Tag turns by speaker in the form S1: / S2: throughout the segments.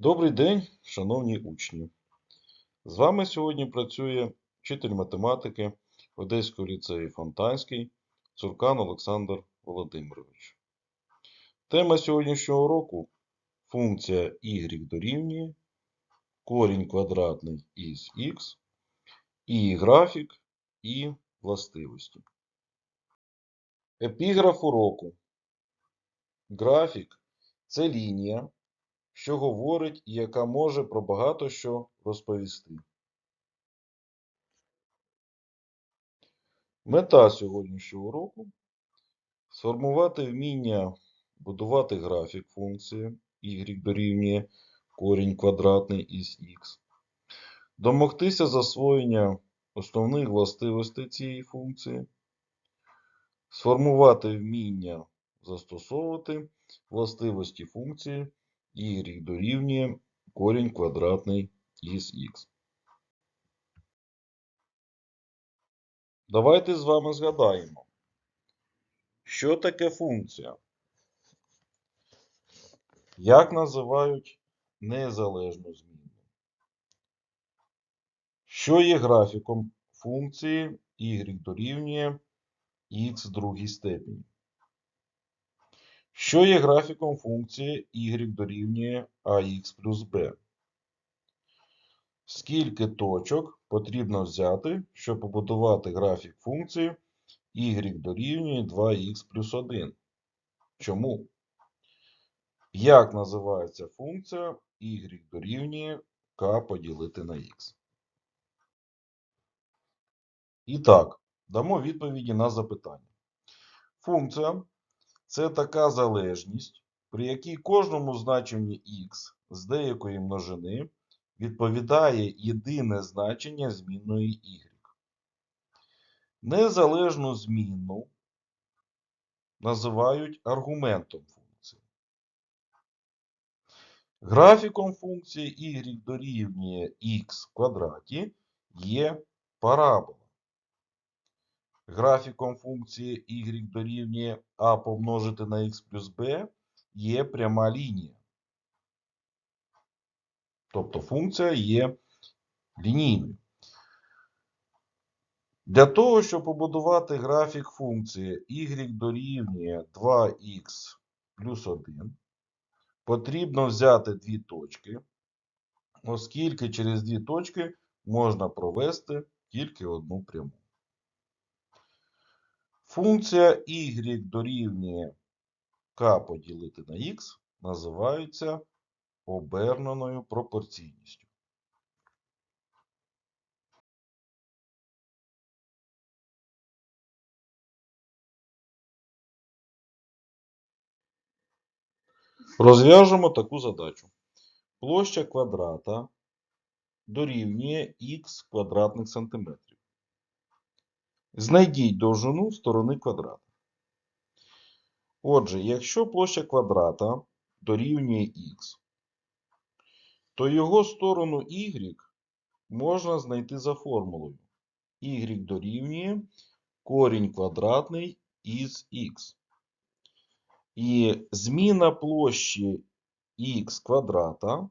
S1: Добрий день, шановні учні! З вами сьогодні працює вчитель математики Одеського ліцею Фонтанський Цуркан Олександр Володимирович. Тема сьогоднішнього уроку функція y дорівнює корінь квадратний із х, і графік, і властивості. Епіграф уроку. Графік це лінія, що говорить і яка може про багато що розповісти. Мета сьогоднішнього уроку сформувати вміння будувати графік функції y дорівнює корінь квадратний із х, домогтися засвоєння основних властивостей цієї функції, сформувати вміння застосовувати властивості функції y дорівнює корінь квадратний із х. Давайте з вами згадаємо, що таке функція? Як називають незалежну змінну? Що є графіком функції y дорівнює х в другій степені? Що є графіком функції y дорівнює ax плюс b? Скільки точок потрібно взяти, щоб побудувати графік функції y дорівнює 2х плюс 1? Чому? Як називається функція y дорівнює k поділити на х? І так, дамо відповіді на запитання. Функція це така залежність, при якій кожному значенню х з деякої множини відповідає єдине значення змінної y. Незалежну змінну називають аргументом функції. Графіком функції y дорівнює х в квадраті є парабола. Графіком функції y дорівнює а помножити на х плюс b є пряма лінія. Тобто функція є лінійною. Для того, щоб побудувати графік функції y дорівнює 2х плюс 1, потрібно взяти дві точки, оскільки через дві точки можна провести тільки одну пряму. Функція y дорівнює k поділити на x називається оберненою пропорційністю. Розв'яжемо таку задачу. Площа квадрата дорівнює х квадратних сантиметрів. Знайдіть довжину сторони квадрата. Отже, якщо площа квадрата дорівнює х, то його сторону y можна знайти за формулою. y дорівнює корінь квадратний із х. І зміна площі х квадрата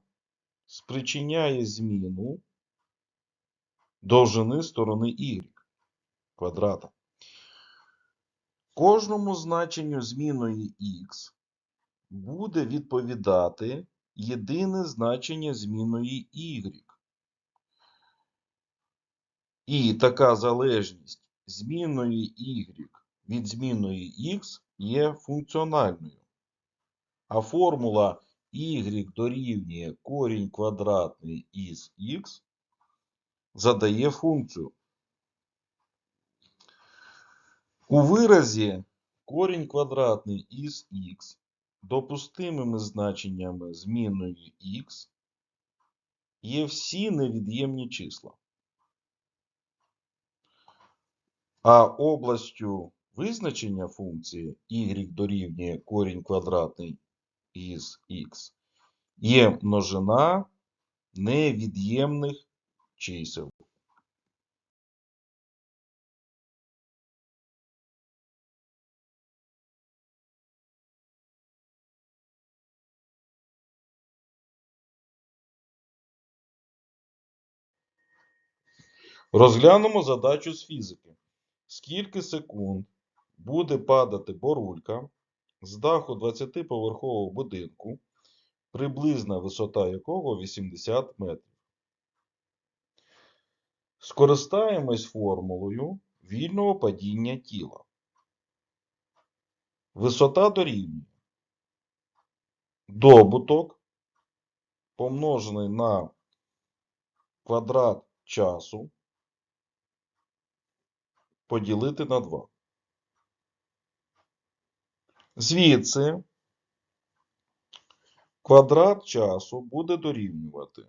S1: спричиняє зміну довжини сторони y квадрата. Кожному значенню зміної х буде відповідати єдине значення зміної y. І така залежність змінної y від змінної х є функціональною. А формула y дорівнює корінь квадратний із х задає функцію. У виразі корінь квадратний із х допустимими значеннями змінної х є всі невід'ємні числа. А областю визначення функції y дорівнює корінь квадратний із х є множина невід'ємних чисел. Розглянемо задачу з фізики. Скільки секунд буде падати борулька з даху 20-поверхового будинку, приблизна висота якого 80 метрів? Скористаємось формулою вільного падіння тіла. Висота дорівнює добуток помножений на квадрат часу поділити на 2. Звідси квадрат часу буде дорівнювати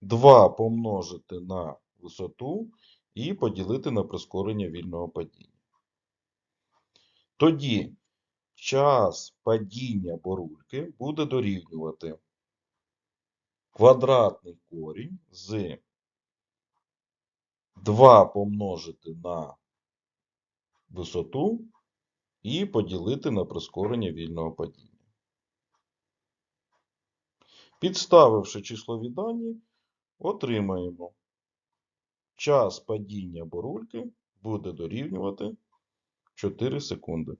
S1: 2 помножити на висоту і поділити на прискорення вільного падіння. Тоді час падіння борульки буде дорівнювати квадратний корінь з 2 помножити на висоту і поділити на прискорення вільного падіння. Підставивши числові дані, отримаємо час падіння борульки буде дорівнювати 4 секунди.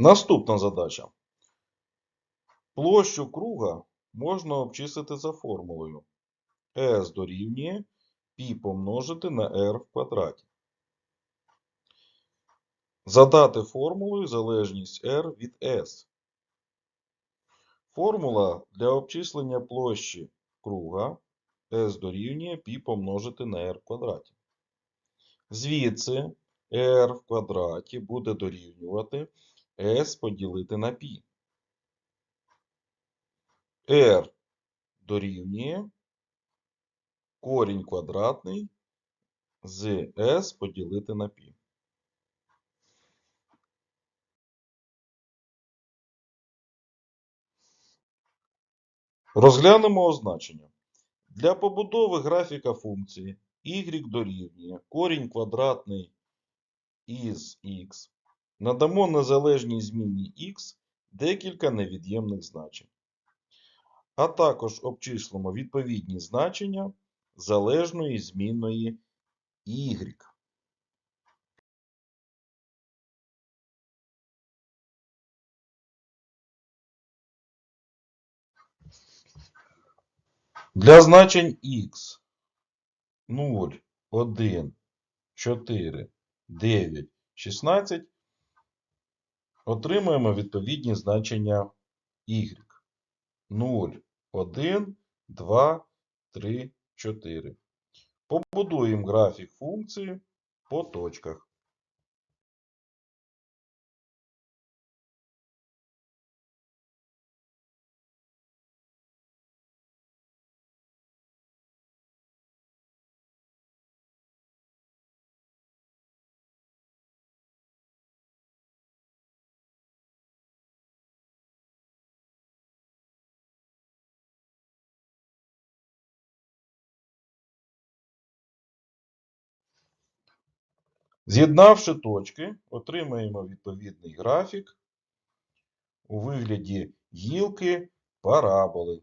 S1: Наступна задача. Площу круга можна обчислити за формулою S дорівнює π помножити на r в квадраті. Задати формулою залежність r від S. Формула для обчислення площі круга S дорівнює π помножити на r в квадраті. Звідси r в квадраті буде дорівнювати S поділити на π. R дорівнює корінь квадратний з S поділити на π. Розглянемо означення. Для побудови графіка функції y дорівнює корінь квадратний із x надамо незалежній зміні x декілька невід'ємних значень. А також обчислимо відповідні значення залежної змінної y. Для значень x 0, 1, 4, 9, 16 отримуємо відповідні значення y. 0, 1, 2, 3, 4. Побудуємо графік функції по точках. З'єднавши точки, отримаємо відповідний графік у вигляді гілки параболи.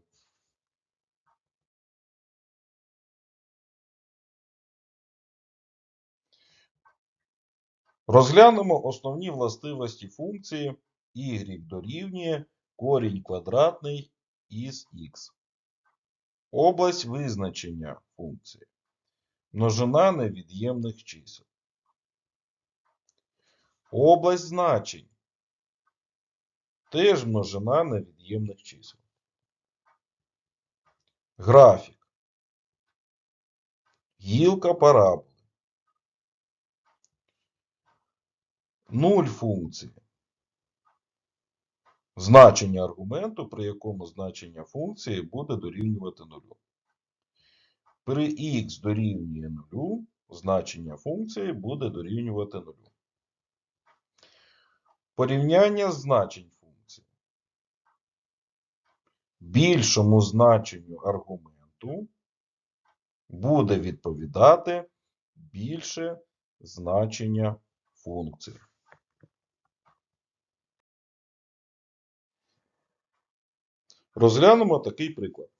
S1: Розглянемо основні властивості функції y дорівнює корінь квадратний із х. Область визначення функції. Множина невід'ємних чисел. Область значень. Теж множина невід'ємних чисел. Графік. Гілка параболи. Нуль функції. Значення аргументу, при якому значення функції буде дорівнювати нулю. При х дорівнює нулю, значення функції буде дорівнювати нулю. Порівняння значень функції. Більшому значенню аргументу буде відповідати більше значення функції. Розглянемо такий приклад.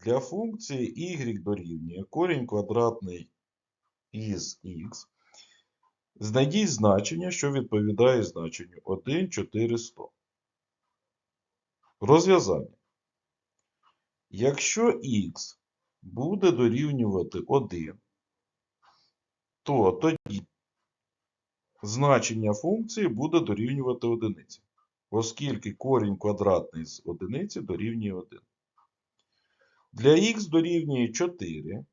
S1: Для функції y дорівнює корінь квадратний із x. Знайдіть значення, що відповідає значенню 1, 4, 100. Розв'язання. Якщо x буде дорівнювати 1, то тоді значення функції буде дорівнювати одиниці, оскільки корінь квадратний з одиниці дорівнює 1. Для х дорівнює 4,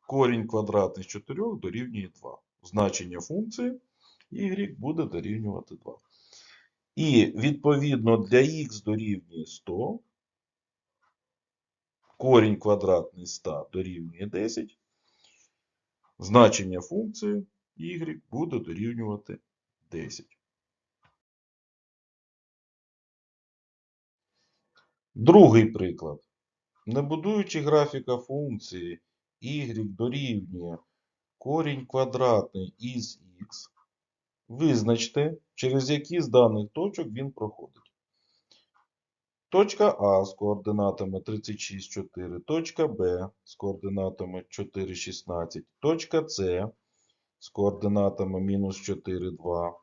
S1: корінь квадратний з 4 дорівнює 2. Значення функції y буде дорівнювати 2. І відповідно для х дорівнює 100, корінь квадратний 100 дорівнює 10, значення функції y буде дорівнювати 10. Другий приклад. Не будуючи графіка функції y дорівнює корінь квадратний із х, визначте, через які з даних точок він проходить. Точка А з координатами 36, 4, точка Б з координатами 4, 16, точка С з координатами мінус 4, 2,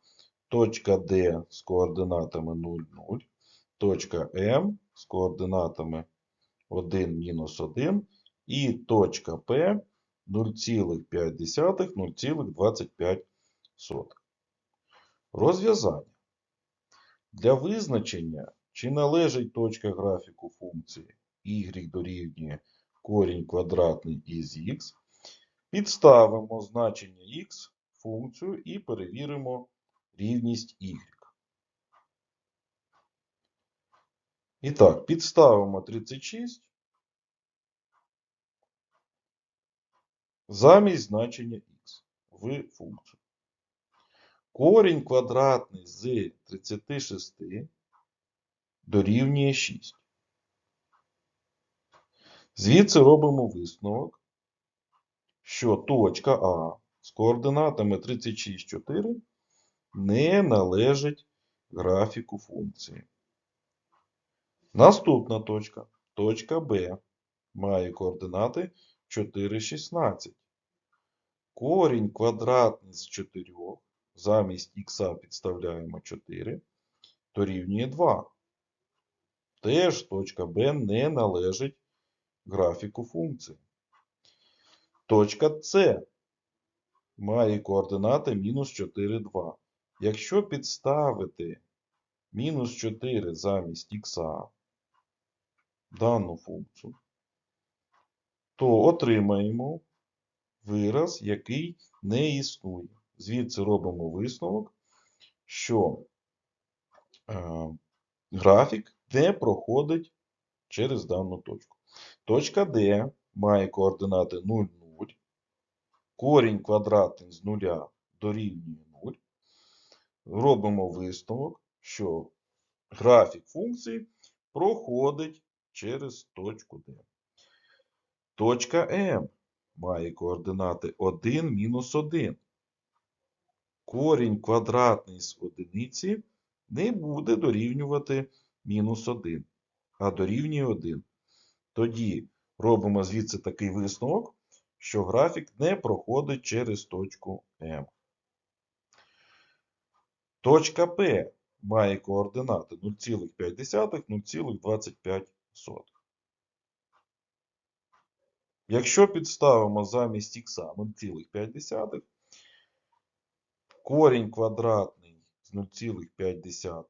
S1: точка Д з координатами 0, 0, точка М з координатами 1, мінус 1 і точка П 0,5, 0,25. Розв'язання. Для визначення, чи належить точка графіку функції y дорівнює корінь квадратний із х, підставимо значення x функцію і перевіримо рівність y. І так, підставимо 36 замість значення x в функцію. Корінь квадратний з 36 дорівнює 6. Звідси робимо висновок, що точка А з координатами 36, 4 не належить графіку функції. Наступна точка, точка Б, має координати 4, 16. Корінь квадратний з 4, замість х підставляємо 4, дорівнює 2. Теж точка Б не належить графіку функції. Точка С має координати мінус 4, 2. Якщо підставити мінус 4 замість х дану функцію, то отримаємо вираз, який не існує. Звідси робимо висновок, що е, графік не проходить через дану точку. Точка D має координати 0, 0. Корінь квадратний з 0 дорівнює 0. Робимо висновок, що графік функції проходить через точку D. Точка М має координати 1 мінус 1. Корінь квадратний з одиниці не буде дорівнювати мінус 1, а дорівнює 1. Тоді робимо звідси такий висновок, що графік не проходить через точку М. Точка П має координати 0,5, 0,25. Якщо підставимо замість х 0,5, корінь квадратний з 0,5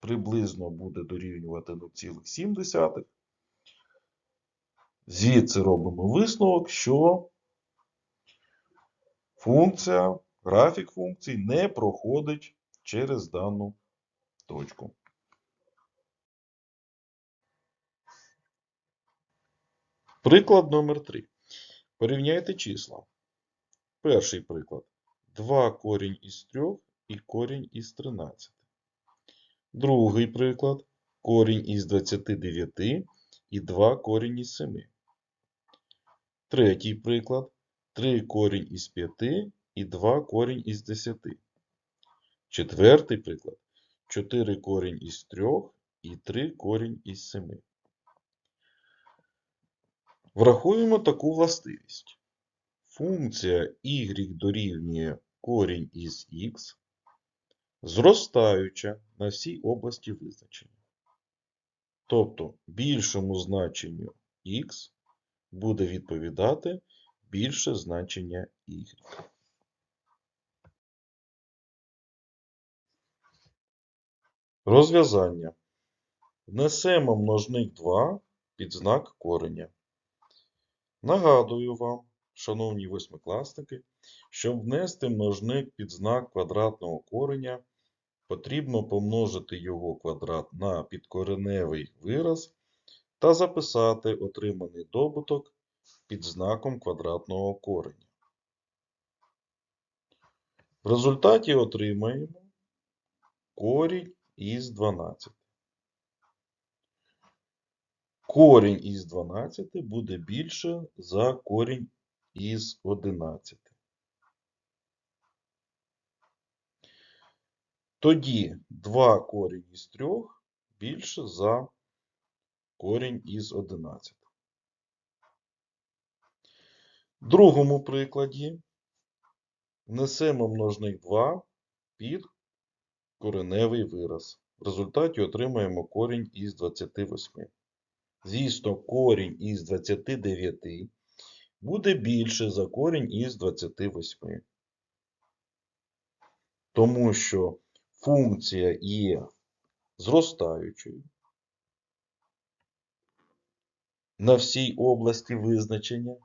S1: приблизно буде дорівнювати 0,7. Звідси робимо висновок, що функція, графік функції не проходить через дану точку. Приклад номер 3. Порівняйте числа. Перший приклад. 2 корінь із 3 і корінь із 13. Другий приклад. Корінь із 29 і 2 корінь із 7. Третій приклад. 3 корінь із 5 і 2 корінь із 10. Четвертий приклад. 4 корінь із 3 і 3 корінь із 7. Врахуємо таку властивість. Функція y дорівнює корінь із х зростаюча на всій області визначення. Тобто більшому значенню х буде відповідати більше значення y. Розв'язання. Внесемо множник 2 під знак кореня. Нагадую вам, шановні восьмикласники, щоб внести множник під знак квадратного кореня, потрібно помножити його квадрат на підкореневий вираз та записати отриманий добуток під знаком квадратного кореня. В результаті отримаємо корінь із 12. Корінь із 12 буде більше за корінь із 11. Тоді 2 корінь із 3 більше за корінь із 11. В другому прикладі внесемо множник 2 під кореневий вираз. В результаті отримаємо корінь із 28. Звісно, корінь із 29 буде більше за корінь із 28. Тому що функція є зростаючою на всій області визначення.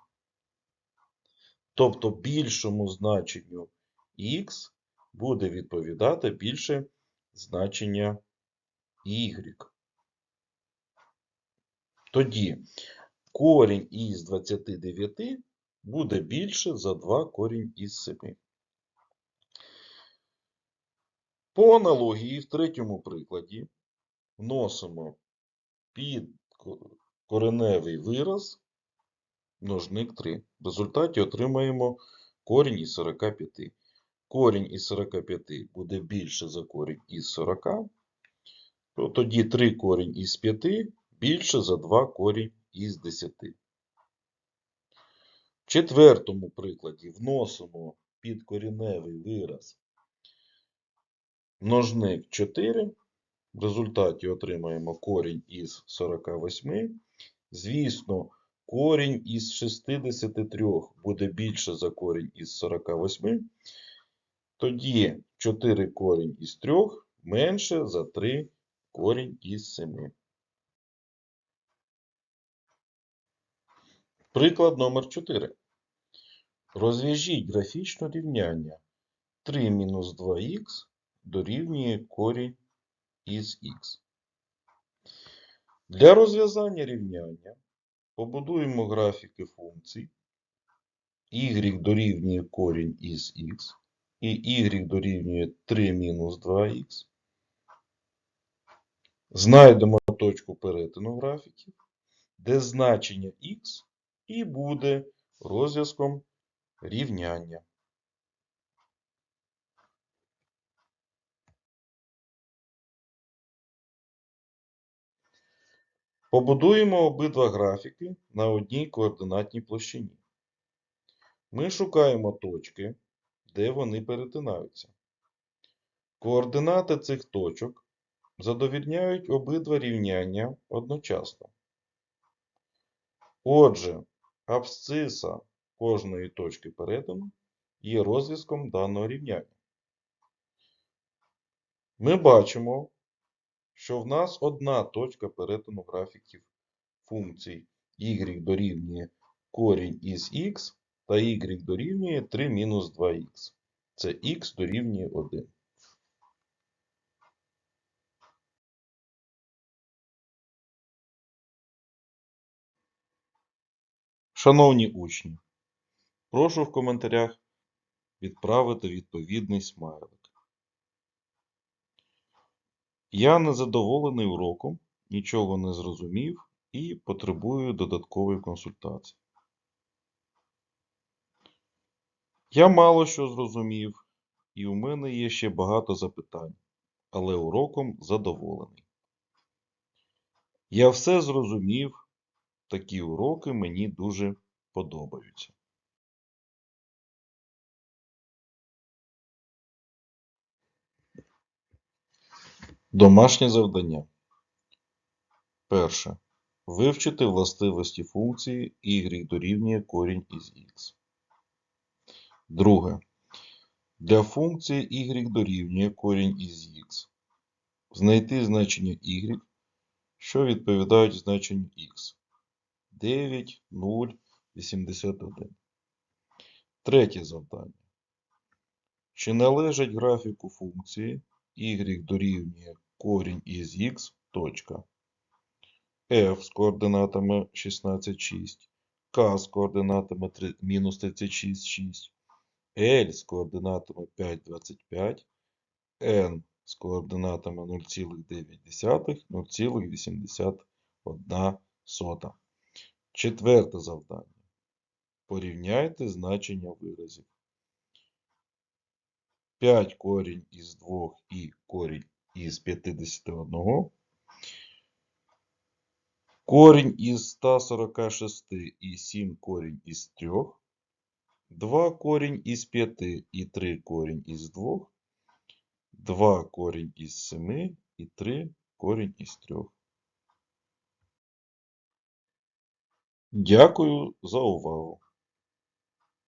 S1: Тобто більшому значенню х буде відповідати більше значення y. Тоді корінь із 29 буде більше за 2 корінь із 7. По аналогії в третьому прикладі вносимо під кореневий вираз множник 3. В результаті отримаємо корінь із 45. Корінь із 45 буде більше за корінь із 40. Тоді 3 корінь із 5 більше за 2 корінь із 10. В четвертому прикладі вносимо під коріневий вираз множник 4. В результаті отримаємо корінь із 48. Звісно, корінь із 63 буде більше за корінь із 48. Тоді 4 корінь із 3 менше за 3 корінь із 7. Приклад номер 4. Розв'яжіть графічне рівняння 3 мінус 2х дорівнює корінь із х. Для розв'язання рівняння побудуємо графіки функцій y дорівнює корінь із х і y дорівнює 3 мінус 2х. Знайдемо точку перетину графіків, де значення х і буде розв'язком рівняння. Побудуємо обидва графіки на одній координатній площині. Ми шукаємо точки, де вони перетинаються. Координати цих точок задовільняють обидва рівняння одночасно. Отже, абсциса кожної точки перетину є розв'язком даного рівняння. Ми бачимо, що в нас одна точка перетину графіків функцій y дорівнює корінь із х та y дорівнює 3 мінус 2х. Це х дорівнює 1. Шановні учні, прошу в коментарях відправити відповідний смайлик. Я незадоволений уроком, нічого не зрозумів і потребую додаткової консультації. Я мало що зрозумів, і у мене є ще багато запитань, але уроком задоволений. Я все зрозумів, такі уроки мені дуже подобаються. Домашнє завдання. Перше. Вивчити властивості функції y дорівнює корінь із х. Друге. Для функції y дорівнює корінь із х. Знайти значення y, що відповідають значенню х. 9, 0, 81. Третє завдання. Чи належить графіку функції y дорівнює корінь із х, точка. f з координатами 16, 6, k з координатами три- мінус 36, 6, L з координатами 5, 25, N з координатами 0,9, 0,81 сота. Четверте завдання. Порівняйте значення виразів. 5 корінь із 2 і корінь із 51. Корінь із 146 і 7 корінь із 3. 2 корінь із 5 і 3 корінь із 2. 2 корінь із 7 і 3 корінь із 3. Дякую за увагу.